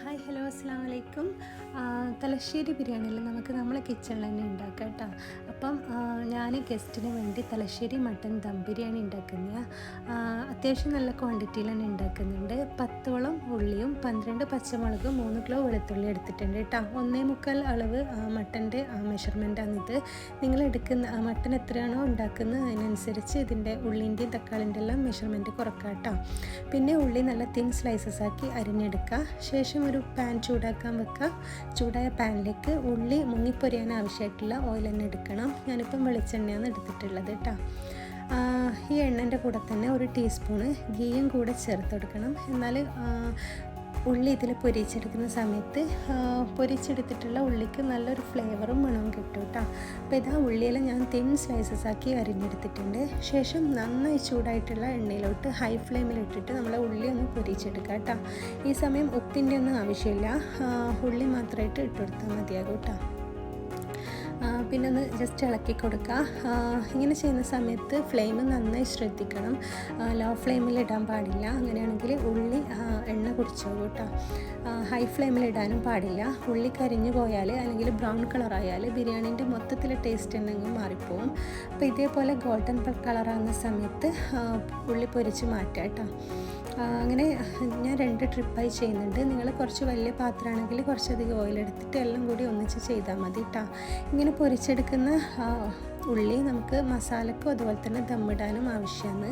Hi hello അസ്സാം വലൈക്കും തലശ്ശേരി ബിരിയാണിയിൽ നമുക്ക് നമ്മളെ കിച്ചണിൽ തന്നെ ഉണ്ടാക്കാം കേട്ടോ. അപ്പം ഞാൻ ഗസ്റ്റിന് വേണ്ടി തലശ്ശേരി മട്ടൻ ദം ബിരിയാണി ഉണ്ടാക്കുന്ന. അത്യാവശ്യം നല്ല ക്വാണ്ടിറ്റിയിൽ തന്നെ ഉണ്ടാക്കുന്നുണ്ട്. പത്തോളം ഉള്ളിയും പന്ത്രണ്ട് പച്ചമുളകും മൂന്ന് കിലോ വെളുത്തുള്ളി എടുത്തിട്ടുണ്ട് കേട്ടോ. ഒന്നേ മുക്കാൽ അളവ് മട്ടന്റെ മെഷർമെന്റാണിത് നിങ്ങൾ എടുക്കുന്ന മട്ടൻ എത്രയാണോ ഉണ്ടാക്കുന്നത് അതിനനുസരിച്ച് ഇതിന്റെ ഉള്ളിന്റെയും തക്കാളിന്റെ എല്ലാം മെഷർമെന്റ് കുറക്കാം കേട്ടോ. പിന്നെ ഉള്ളി നല്ല തിൻ സ്ലൈസസ് ആക്കി അരിഞ്ഞെടുക്കുക ശേഷം ഒരു പാൻ ചൂടാക്കാൻ വെക്കുക ചൂടായ പാനിലേക്ക് ഉള്ളി മുങ്ങിപ്പൊരിയാൻ ആവശ്യമായിട്ടുള്ള ഓയിൽ തന്നെ എടുക്കണം. ഞാനിപ്പം വെളിച്ചെണ്ണയാണ് എടുത്തിട്ടുള്ളത് കേട്ടോ ഈ എണ്ണന്റെ കൂടെ തന്നെ ഒരു ടീസ്പൂണ് ഗീയും കൂടെ ചേർത്ത് കൊടുക്കണം. എന്നാൽ ഉള്ളി ഇതിൽ പൊരിച്ചെടുക്കുന്ന സമയത്ത് പൊരിച്ചെടുത്തിട്ടുള്ള ഉള്ളിക്ക് നല്ലൊരു ഫ്ലേവറും മണവും കിട്ടും കേട്ടോ അപ്പോൾ ഇതാ ഉള്ളിയെല്ലാം ഞാൻ തിൻ സ്ലൈസസ് ആക്കി അരിഞ്ഞെടുത്തിട്ടുണ്ട്. ശേഷം നന്നായി ചൂടായിട്ടുള്ള എണ്ണയിലോട്ട് ഹൈ ഫ്ലെയിമിലിട്ടിട്ട് നമ്മൾ ഉള്ളി ഒന്ന് പൊരിച്ചെടുക്കുക കേട്ടോ ഈ സമയം ഉപ്പിന്റെ ഒന്നും ആവശ്യമില്ല. ഉള്ളി മാത്രമായിട്ട് ഇട്ടുകൊടുത്താൽ മതിയാകും കേട്ടോ പിന്നെ ഒന്ന് ജസ്റ്റ് ഇളക്കി കൊടുക്കുക ഇങ്ങനെ ചെയ്യുന്ന സമയത്ത് ഫ്ലെയിം നന്നായി ശ്രദ്ധിക്കണം. ലോ ഫ്ലെയിമിൽ ഇടാൻ പാടില്ല. അങ്ങനെയാണെങ്കിൽ ഉള്ളി എണ്ണ കുടിച്ചോളൂ കേട്ടോ ഹൈ ഫ്ലെയിമിൽ ഇടാനും പാടില്ല. ഉള്ളി കരിഞ്ഞു പോയാൽ അല്ലെങ്കിൽ ബ്രൗൺ കളറായാൽ ബിരിയാണീന്റെ മൊത്തത്തിലെ ടേസ്റ്റ് എന്നെങ്കിലും മാറിപ്പോവും. അപ്പോൾ ഇതേപോലെ ഗോൾഡൻ കളറാകുന്ന സമയത്ത് ഉള്ളി പൊരിച്ച് മാറ്റാം കേട്ടോ അങ്ങനെ ഞാൻ രണ്ട് ട്രിപ്പായി ചെയ്യുന്നുണ്ട്. നിങ്ങൾ കുറച്ച് വലിയ പാത്രമാണെങ്കിൽ കുറച്ചധികം ഓയിൽ എടുത്തിട്ട് എല്ലാം കൂടി ഒന്നിച്ച് ചെയ്താൽ മതി കേട്ടോ ഇങ്ങനെ പൊരിച്ചെടുക്കുന്ന ഉള്ളി നമുക്ക് മസാലക്കും അതുപോലെ തന്നെ ദമ്മിടാനും ആവശ്യമാണ്.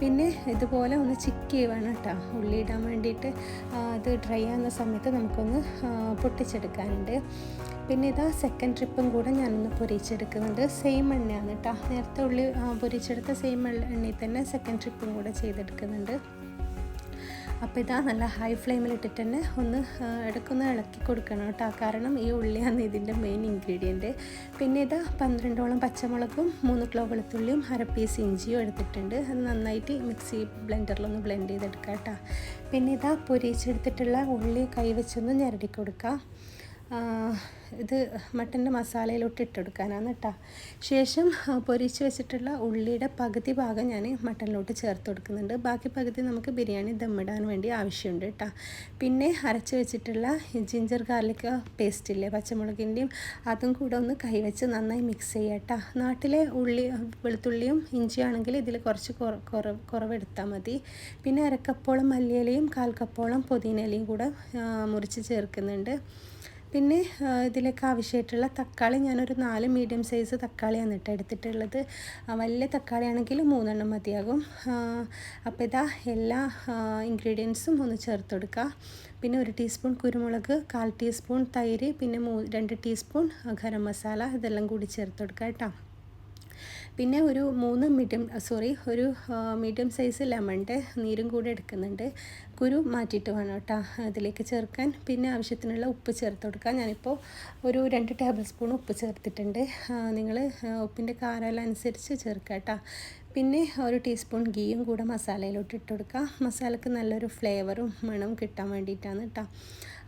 പിന്നെ ഇതുപോലെ ഒന്ന് ചിക്ക് വേണം കേട്ടോ ഉള്ളി ഇടാൻ വേണ്ടിയിട്ട് അത് ഡ്രൈ ആകുന്ന സമയത്ത് നമുക്കൊന്ന് പൊട്ടിച്ചെടുക്കാനുണ്ട്. പിന്നെ ഇതാ സെക്കൻഡ് ട്രിപ്പും കൂടെ ഞാനൊന്ന് പൊരിച്ചെടുക്കുന്നുണ്ട്. സെയിം എണ്ണയാണ് കേട്ടോ നേരത്തെ ഉള്ളി പൊരിച്ചെടുത്ത സെയിം എണ്ണയിൽ തന്നെ സെക്കൻഡ് ട്രിപ്പും കൂടെ ചെയ്തെടുക്കുന്നുണ്ട്. അപ്പോൾ ഇതാ നല്ല ഹൈ ഫ്ലെയിമിൽ ഇട്ടിട്ട് തന്നെ ഒന്ന് ഇടയ്ക്കൊന്ന് ഇളക്കി കൊടുക്കണം കേട്ടോ. കാരണം ഈ ഉള്ളിയാണ് ഇതിന്റെ മെയിൻ ഇൻഗ്രീഡിയന്റ് പിന്നെ ഇതാ പന്ത്രണ്ടോളം പച്ചമുളകും മൂന്ന് കിലോ വെളുത്തുള്ളിയും അര പീസ് ഇഞ്ചിയും എടുത്തിട്ടുണ്ട്. അത് നന്നായിട്ട് മിക്സി ബ്ലെൻഡറിലൊന്ന് ബ്ലെൻഡ് ചെയ്തെടുക്കാം കേട്ടോ. പിന്നെ ഇതാ പൊരിച്ചെടുത്തിട്ടുള്ള ഉള്ളി കൈവച്ചൊന്ന് ഞരടി കൊടുക്കുക ഇത് മട്ടന്റെ മസാലയിലോട്ട് ഇട്ടെടുക്കാനാണ് കേട്ടോ ശേഷം പൊരിച്ച് വെച്ചിട്ടുള്ള ഉള്ളിയുടെ പകുതി ഭാഗം ഞാൻ മട്ടനിലോട്ട് ചേർത്ത് കൊടുക്കുന്നുണ്ട്. ബാക്കി പകുതി നമുക്ക് ബിരിയാണി ദമ്മിടാൻ വേണ്ടി ആവശ്യമുണ്ട് കേട്ടോ പിന്നെ അരച്ച് വെച്ചിട്ടുള്ള ജിഞ്ചർ ഗാർലിക് പേസ്റ്റ് ഇല്ലേ പച്ചമുളകിന്റെയും അതും കൂടെ ഒന്ന് കൈവച്ച് നന്നായി മിക്സ് ചെയ്യുക കേട്ടോ നാട്ടിലെ ഉള്ളി വെളുത്തുള്ളിയും ഇഞ്ചിയാണെങ്കിൽ ഇതിൽ കുറച്ച് കുറവ് കുറവെടുത്താൽ മതി. പിന്നെ അരക്കപ്പോളം മല്ലിയിലയും കാൽക്കപ്പോളം പുതിനയിലയും കൂടെ മുറിച്ച് ചേർക്കുന്നുണ്ട്. പിന്നെ ഇതിലേക്ക് ആവശ്യമായിട്ടുള്ള തക്കാളി ഞാനൊരു നാല് മീഡിയം സൈസ് തക്കാളിയാണ് ഇട്ട് എടുത്തിട്ടുള്ളത്. വലിയ തക്കാളി ആണെങ്കിൽ മൂന്നെണ്ണം മതിയാകും. അപ്പോൾ ഇതാ എല്ലാ ഇൻഗ്രീഡിയൻസും ഒന്ന് ചേർത്ത് കൊടുക്കുക. പിന്നെ ഒരു ടീസ്പൂൺ കുരുമുളക് കാൽ ടീസ്പൂൺ തൈര് പിന്നെ മൂ രണ്ട് ടീസ്പൂൺ ഗരം മസാല ഇതെല്ലാം കൂടി ചേർത്ത് കൊടുക്കുക കേട്ടോ. പിന്നെ ഒരു മൂന്ന് മീഡിയം സോറി ഒരു മീഡിയം സൈസ് ലെമണിന്റെ നീരും കൂടി എടുക്കുന്നുണ്ട്. കുരു മാറ്റിയിട്ട് വേണം കേട്ടോ അതിലേക്ക് ചേർക്കാൻ. പിന്നെ ആവശ്യത്തിനുള്ള ഉപ്പ് ചേർത്ത് കൊടുക്കാം. ഞാനിപ്പോൾ ഒരു രണ്ട് ടേബിൾ സ്പൂൺ ഉപ്പ് ചേർത്തിട്ടുണ്ട്. നിങ്ങൾ ഉപ്പിന്റെ കാരലനുസരിച്ച് ചേർക്കുക കേട്ടോ. പിന്നെ ഒരു ടീസ്പൂൺ ഗീയും കൂടെ മസാലയിലോട്ട് ഇട്ട് കൊടുക്കുക. മസാലക്ക് നല്ലൊരു ഫ്ലേവറും മണവും കിട്ടാൻ വേണ്ടിയിട്ടാണ് കേട്ടോ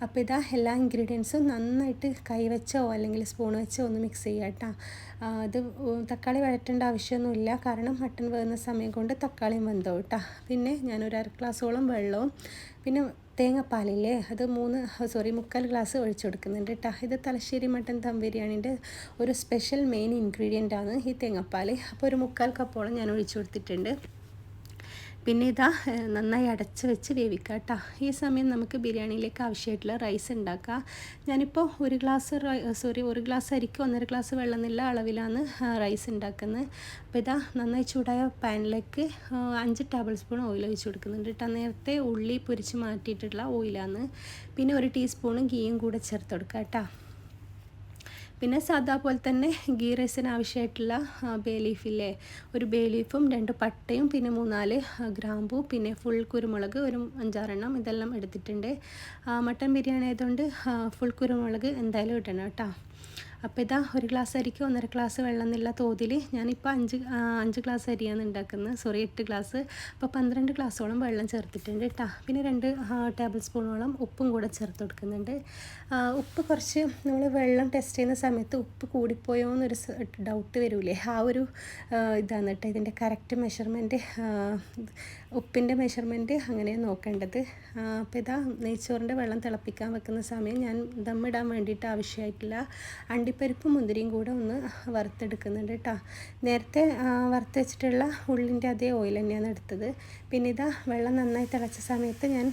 അപ്പോൾ ഇതാ എല്ലാ ഇൻഗ്രീഡിയൻസും നന്നായിട്ട് കൈവച്ചോ അല്ലെങ്കിൽ സ്പൂൺ വെച്ചോ ഒന്ന് മിക്സ് ചെയ്യുക കേട്ടോ അത് തക്കാളി വഴറ്റേണ്ട ആവശ്യമൊന്നുമില്ല. കാരണം മട്ടൺ വേകുന്ന സമയം കൊണ്ട് തക്കാളിയും വെന്തോ കേട്ടോ പിന്നെ ഞാനൊരു അര ഗ്ലാസ്സോളം വെള്ളവും. പിന്നെ തേങ്ങാപ്പാലില്ലേ? അത് മൂന്ന് സോറി മുക്കാൽ ഗ്ലാസ് ഒഴിച്ചു കൊടുക്കുന്നുണ്ട് കേട്ടോ ഇത് തലശ്ശേരി മട്ടൻ ദം ബിരിയാണീന്റെ ഒരു സ്പെഷ്യൽ മെയിൻ ഇൻഗ്രീഡിയന്റ് ആണ് ഈ തേങ്ങാപ്പാൽ അപ്പോൾ ഒരു മുക്കാൽ കപ്പോളം ഞാൻ ഒഴിച്ചു കൊടുത്തിട്ടുണ്ട്. പിന്നെ ഇതാ നന്നായി അടച്ച് വെച്ച് വേവിക്കുക കേട്ടോ ഈ സമയം നമുക്ക് ബിരിയാണിയിലേക്ക് ആവശ്യമായിട്ടുള്ള റൈസ് ഉണ്ടാക്കുക ഞാനിപ്പോൾ ഒരു ഗ്ലാസ് സോറി ഒരു ഗ്ലാസ് അരിക്ക് ഒന്നര ഗ്ലാസ് വെള്ളം എന്നുള്ള അളവിലാണ് റൈസ് ഉണ്ടാക്കുന്നത്. അപ്പോൾ ഇതാ നന്നായി ചൂടായ പാനിലേക്ക് അഞ്ച് ടേബിൾ സ്പൂൺ ഓയിൽ ഒഴിച്ച് കൊടുക്കുന്നുണ്ട് കേട്ടോ നേരത്തെ ഉള്ളി പൊരിച്ച് മാറ്റിയിട്ടുള്ള ഓയിലാണ് പിന്നെ ഒരു ടീസ്പൂൺ ഗീയും കൂടെ ചേർത്ത് കൊടുക്കുക കേട്ടോ പിന്നെ സാധാ പോലെ തന്നെ ഗീ റൈസിന് ആവശ്യമായിട്ടുള്ള ബേ ലീഫില്ലേ? ഒരു ബേ ലീഫും രണ്ട് പട്ടയും പിന്നെ മൂന്നാൽ ഗ്രാമ്പു പിന്നെ ഫുൾ കുരുമുളക് ഒരു അഞ്ചാറെണ്ണം ഇതെല്ലാം എടുത്തിട്ടുണ്ട്. മട്ടൻ ബിരിയാണി ആയതുകൊണ്ട് ഫുൾ കുരുമുളക് എന്തായാലും ഇടണം കേട്ടോ. അപ്പോൾ ഇതാ ഒരു ഗ്ലാസ് അരിക്ക് ഒന്നര ഗ്ലാസ് വെള്ളം എന്നുള്ള തോതിൽ ഞാനിപ്പോൾ അഞ്ച് അഞ്ച് ഗ്ലാസ് അരിയാണ് ഉണ്ടാക്കുന്നത്. സോറി എട്ട് ഗ്ലാസ്. അപ്പോൾ പന്ത്രണ്ട് ഗ്ലാസ്സോളം വെള്ളം ചേർത്തിട്ടുണ്ട് കേട്ടോ. പിന്നെ രണ്ട് ടേബിൾ സ്പൂണോളം ഉപ്പും കൂടെ ചേർത്ത് കൊടുക്കുന്നുണ്ട്. ഉപ്പ് കുറച്ച് നമ്മൾ വെള്ളം ടെസ്റ്റ് ചെയ്യുന്ന സമയത്ത് ഉപ്പ് കൂടിപ്പോയോ എന്നൊരു ഡൗട്ട് വരൂലേ? ആ ഒരു ഇതാണ് കേട്ടോ ഇതിന്റെ കറക്റ്റ് മെഷർമെന്റ് ഉപ്പിന്റെ മെഷർമെന്റ് അങ്ങനെ നോക്കേണ്ടത്. അപ്പോൾ ഇതാ നെയ്ച്ചോറിന്റെ വെള്ളം തിളപ്പിക്കാൻ വെക്കുന്ന സമയം ഞാൻ ദമ്മിടാൻ വേണ്ടിയിട്ട് ആവശ്യമായിട്ടില്ല. അണ്ടിപ്പരിപ്പും മുന്തിരിയും കൂടെ ഒന്ന് വറുത്തെടുക്കുന്നുണ്ട് കേട്ടോ. നേരത്തെ വറുത്ത് വെച്ചിട്ടുള്ള ഉള്ളിന്റെ അതേ ഓയിൽ തന്നെയാണ് എടുത്തത്. പിന്നെ ഇതാ വെള്ളം നന്നായി തിളച്ച സമയത്ത് ഞാൻ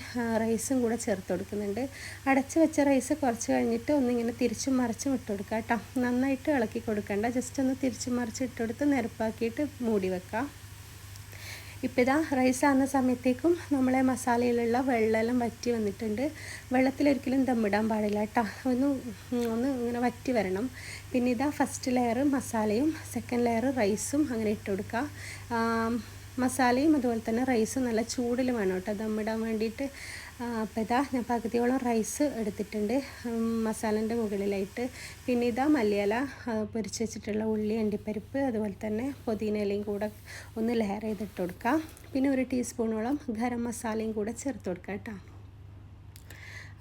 റൈസും കൂടെ ചേർത്ത് കൊടുക്കുന്നുണ്ട്. അടച്ച് വെച്ച റൈസ് കുറച്ച് കഴിഞ്ഞിട്ട് ഒന്നിങ്ങനെ തിരിച്ചും മറിച്ചും ഇട്ട് കൊടുക്കുക കേട്ടോ. നന്നായിട്ട് ഇളക്കി കൊടുക്കണ്ട. ജസ്റ്റ് ഒന്ന് തിരിച്ചും മറിച്ച് ഇട്ടുകൊടുത്ത് നിരപ്പാക്കിയിട്ട് മൂടി വെക്കാം. ഇപ്പോൾ ഇതാ റൈസ് ആകുന്ന സമയത്തേക്കും നമ്മളെ മസാലയിലുള്ള വെള്ളമെല്ലാം വറ്റി വന്നിട്ടുണ്ട്. വെള്ളത്തിലൊരിക്കലും ദമ്മിടാൻ പാടില്ല കേട്ടോ ഒന്ന് ഒന്ന് ഇങ്ങനെ വറ്റി വരണം. പിന്നെ ഇതാ ഫസ്റ്റ് ലെയർ മസാലയും സെക്കൻഡ് ലെയർ റൈസും അങ്ങനെ ഇട്ട് കൊടുക്കുക. മസാലയും അതുപോലെ തന്നെ റൈസും നല്ല ചൂടിൽ വേണം കേട്ടോ ദമ്മിടാൻ വേണ്ടിയിട്ട് അപ്പോൾ ഇതാ ഞാൻ പകുതിയോളം റൈസ് എടുത്തിട്ടുണ്ട്. മസാലന്റെ മുകളിലായിട്ട്. പിന്നെ ഇതാ മല്ലിയില പൊരിച്ച് വെച്ചിട്ടുള്ള ഉള്ളി അണ്ടിപ്പരിപ്പ് അതുപോലെ തന്നെ പുതിനയിലയും കൂടെ ഒന്ന് ലെയർ ചെയ്തിട്ട് കൊടുക്കാം. പിന്നെ ഒരു ടീസ്പൂണോളം ഗരം മസാലയും കൂടെ ചേർത്ത് കൊടുക്കാം കേട്ടോ.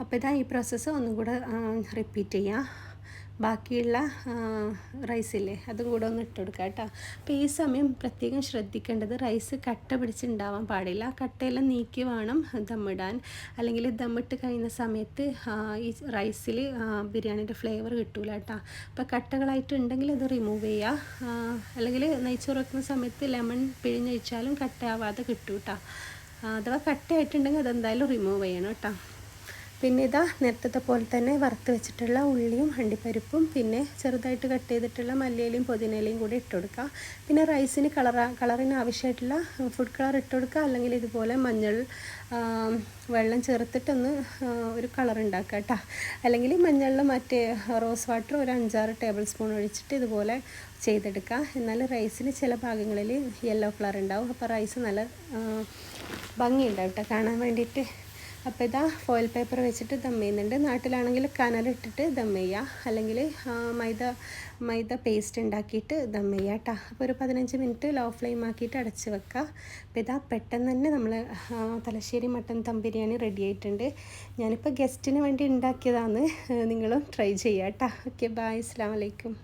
അപ്പോൾ ഇതാ ഈ പ്രോസസ്സ് ഒന്നും കൂടെ റിപ്പീറ്റ് ചെയ്യാം. ബാക്കിയുള്ള റൈസില്ലേ അതും കൂടെ ഒന്ന് ഇട്ട് കൊടുക്കുക കേട്ടോ. അപ്പോൾ ഈ സമയം പ്രത്യേകം ശ്രദ്ധിക്കേണ്ടത് റൈസ് കട്ട പിടിച്ചുണ്ടാവാൻ പാടില്ല. കട്ടയെല്ലാം നീക്കി വേണം ദമ്മിടാൻ. അല്ലെങ്കിൽ ദമ്മിട്ട് കഴിയുന്ന സമയത്ത് ഈ റൈസിൽ ബിരിയാണിന്റെ ഫ്ലേവർ കിട്ടൂല കേട്ടോ. അപ്പോൾ കട്ടകളായിട്ടുണ്ടെങ്കിൽ അത് റിമൂവ് ചെയ്യുക അല്ലെങ്കിൽ നെയ്ച്ചോറ് വെക്കുന്ന സമയത്ത് ലെമൺ പിഴിഞ്ഞൊഴിച്ചാലും കട്ടയാവാതെ കിട്ടും കേട്ടോ. അഥവാ കട്ടയായിട്ടുണ്ടെങ്കിൽ അതെന്തായാലും റിമൂവ് ചെയ്യണം കേട്ടോ. പിന്നെ ഇതാ നേരത്തെ പോലെ തന്നെ വറുത്ത് വെച്ചിട്ടുള്ള ഉള്ളിയും അണ്ടിപ്പരിപ്പും പിന്നെ ചെറുതായിട്ട് കട്ട് ചെയ്തിട്ടുള്ള മല്ലിയിലയും പുതിനയിലയും കൂടി ഇട്ട് കൊടുക്കുക പിന്നെ റൈസിന് കളർ കളറിന് ആവശ്യമായിട്ടുള്ള ഫുഡ് കളർ ഇട്ട് കൊടുക്കുക. അല്ലെങ്കിൽ ഇതുപോലെ മഞ്ഞൾ വെള്ളം ചേർത്തിട്ടൊന്ന് ഒരു കളർ ഉണ്ടാക്കുക കേട്ടോ. അല്ലെങ്കിൽ മഞ്ഞളിൽ മറ്റേ റോസ് വാട്ടർ ഒരു അഞ്ചാറ് ടേബിൾ സ്പൂൺ ഒഴിച്ചിട്ട് ഇതുപോലെ ചെയ്തെടുക്കുക. എന്നാൽ റൈസിന് ചില ഭാഗങ്ങളിൽ യെല്ലോ കളർ ഉണ്ടാവും. അപ്പോൾ റൈസ് നല്ല ഭംഗിയുണ്ടാവും കേട്ടോ. കാണാൻ വേണ്ടിയിട്ട്. അപ്പോൾ ഇതാ ഫോയിൽ പേപ്പർ വെച്ചിട്ട് ദം ചെയ്യുന്നുണ്ട്. നാട്ടിലാണെങ്കിൽ കനലിട്ടിട്ട് ദം ചെയ്യുക അല്ലെങ്കിൽ മൈദ മൈദ പേസ്റ്റ് ഉണ്ടാക്കിയിട്ട് ദം ചെയ്യുക കേട്ടോ അപ്പോൾ ഒരു പതിനഞ്ച് മിനിറ്റ് ലോ ഫ്ലെയിം ആക്കിയിട്ട് അടച്ച് വെക്കുക അപ്പോൾ ഇതാ പെട്ടെന്ന് തന്നെ നമ്മൾ തലശ്ശേരി മട്ടൻ ദം ബിരിയാണി റെഡി ആയിട്ടുണ്ട്. ഞാനിപ്പോൾ ഗസ്റ്റിന് വേണ്ടി ഉണ്ടാക്കിയതാണ്. നിങ്ങളും ട്രൈ ചെയ്യുക കേട്ടോ ഓക്കെ ബായ് അസ്സാം വലൈക്കും